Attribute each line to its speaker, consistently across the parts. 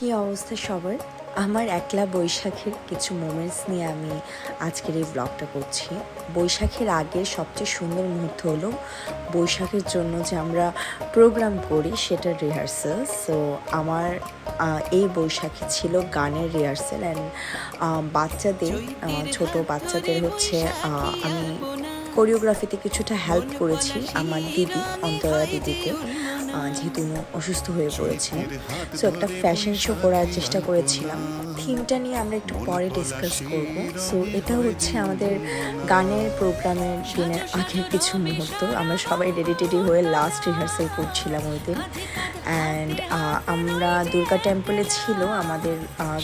Speaker 1: কি অবস্থা সবার? আমার একলা বৈশাখের কিছু মোমেন্টস নিয়ে আমি আজকের এই ব্লগটা করছি। বৈশাখের আগে সবচেয়ে সুন্দর মুহূর্ত হলো বৈশাখের জন্য যে আমরা প্রোগ্রাম করি সেটা রিহার্সেল সো আমার এই বৈশাখী ছিল গানের রিহার্সেল অ্যান্ড বাচ্চাদের ছোট বাচ্চাদের হচ্ছে আমি কোরিওগ্রাফিতে কিছুটা হেল্প করেছি আমার দিদি, অন্তরা দিদিকে। যেহেতু উনি অসুস্থ হয়ে পড়েছিলেন সো একটা ফ্যাশন শো করার চেষ্টা করেছিলাম। থিমটা নিয়ে আমরা একটু পরে ডিসকাস করব। সো এটা হচ্ছে আমাদের গানের প্রোগ্রামের দিনের আগের কিছু মুহূর্ত। আমরা সবাই রেডি টেডি হয়ে লাস্ট রিহার্সাল করছিলাম ওই দিন। অ্যান্ড আমরা দুর্গা টেম্পলে ছিল আমাদের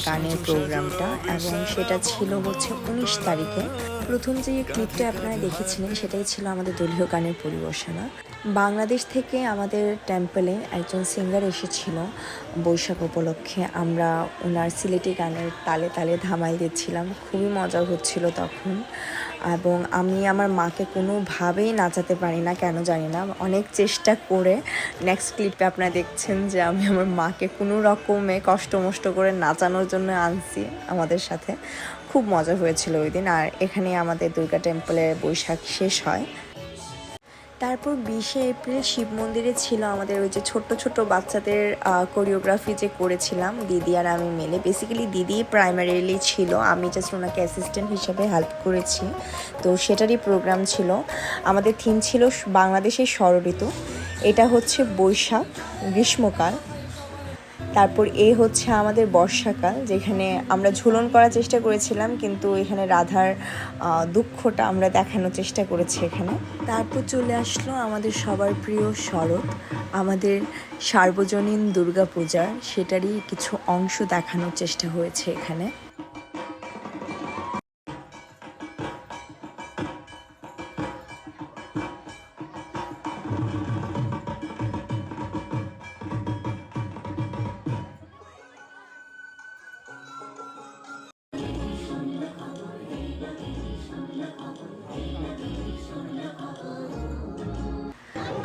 Speaker 1: গানের প্রোগ্রামটা এবং সেটা ছিল হচ্ছে উনিশ তারিখে। প্রথম যে ক্লিপটা আপনারা দেখেছিলেন সেটাই ছিল আমাদের দলীয় গানের পরিবেশনা। বাংলাদেশ থেকে আমাদের টেম্পলে একজন সিঙ্গার এসেছিল বৈশাখ উপলক্ষে। আমরা ওনার সিলেটি গানের তালে তালে ধামাই দিচ্ছিলাম, খুবই মজা হচ্ছিল তখন। এবং আমি আমার মাকে কোনোভাবেই নাচাতে পারি না, কেন জানি না। অনেক চেষ্টা করে নেক্সট ক্লিপে আপনারা দেখছেন যে আমি আমার মাকে কোনো রকমে কষ্ট মষ্ট করে নাচানোর জন্য আনছি আমাদের সাথে। খুব মজা হয়েছিল ওই দিন, আর এখানে আমাদের দুর্গা টেম্পলের বৈশাখ শেষ হয়। তারপর বিশে এপ্রিল শিব মন্দিরে ছিল আমাদের ওই যে ছোট্ট ছোট্ট বাচ্চাদের কোরিওগ্রাফি যে করেছিলাম, দিদি আর আমি মিলে। বেসিক্যালি দিদি প্রাইমারিলি ছিল, আমি জাস্ট ওনাকে অ্যাসিস্ট্যান্ট হিসেবে হেল্প করেছি। তো সেটারই প্রোগ্রাম ছিল। আমাদের থিম ছিল বাংলাদেশের ষড়ঋতু এটা হচ্ছে বৈশাখ, গ্রীষ্মকাল। তারপর এ হচ্ছে আমাদের বর্ষাকাল, যেখানে আমরা ঝুলন করার চেষ্টা করেছিলাম, কিন্তু এখানে রাধার দুঃখটা আমরা দেখানোর চেষ্টা করেছি এখানে। তারপর চলে আসলো আমাদের সবার প্রিয় শরৎ, আমাদের সার্বজনীন দুর্গাপূজার, সেটারই কিছু অংশ দেখানোর চেষ্টা হয়েছে এখানে।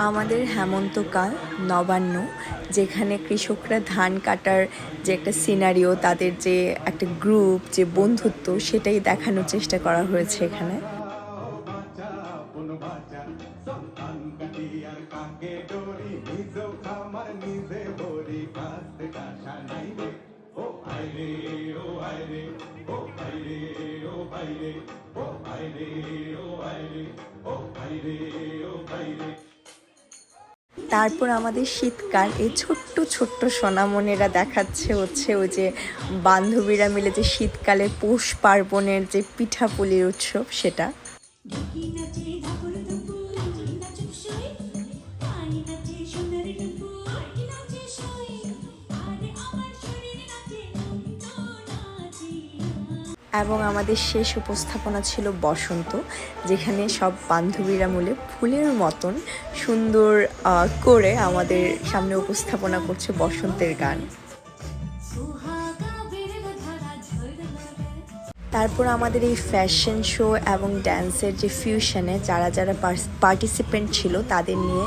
Speaker 1: আমাদের হেমন্তকাল নবান্ন, যেখানে কৃষকরা ধান কাটার যে একটা সিনারিও তাদের যে একটা গ্রুপ যে বন্ধুত্ব, সেটাই দেখানোর চেষ্টা করা হয়েছে এখানে।
Speaker 2: কাকে ডরি নিজ ভরি
Speaker 1: তারপর আমাদের শীতকাল, এই ছোট্ট ছোট্ট সোনামনেরা দেখাচ্ছে হচ্ছে ওই যে বান্ধবীরা মিলে যে শীতকালে পৌষ পার্বণের যে পিঠাপুলির উৎসব, সেটা। এবং আমাদের শেষ উপস্থাপনা ছিল বসন্ত, যেখানে সব বান্ধবীরা মিলে ফুলের মতন সুন্দর করে আমাদের সামনে উপস্থাপনা করছে বসন্তের গান। তারপর আমাদের এই ফ্যাশন শো এবং ড্যান্সের যে ফিউশনে যারা যারা পার্টিসিপেন্ট ছিল তাদের নিয়ে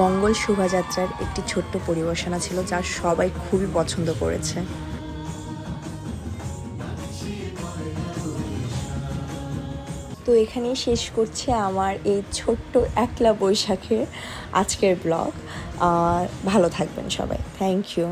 Speaker 1: মঙ্গল শোভাযাত্রার একটি ছোট্ট পরিবেশনা ছিল যা সবাই খুবই পছন্দ করেছে। তো এখানেই শেষ করছে আমার এই ছোট্ট একলা বৈশাখের আজকের ব্লগ। আর ভালো থাকবেন সবাই। Thank you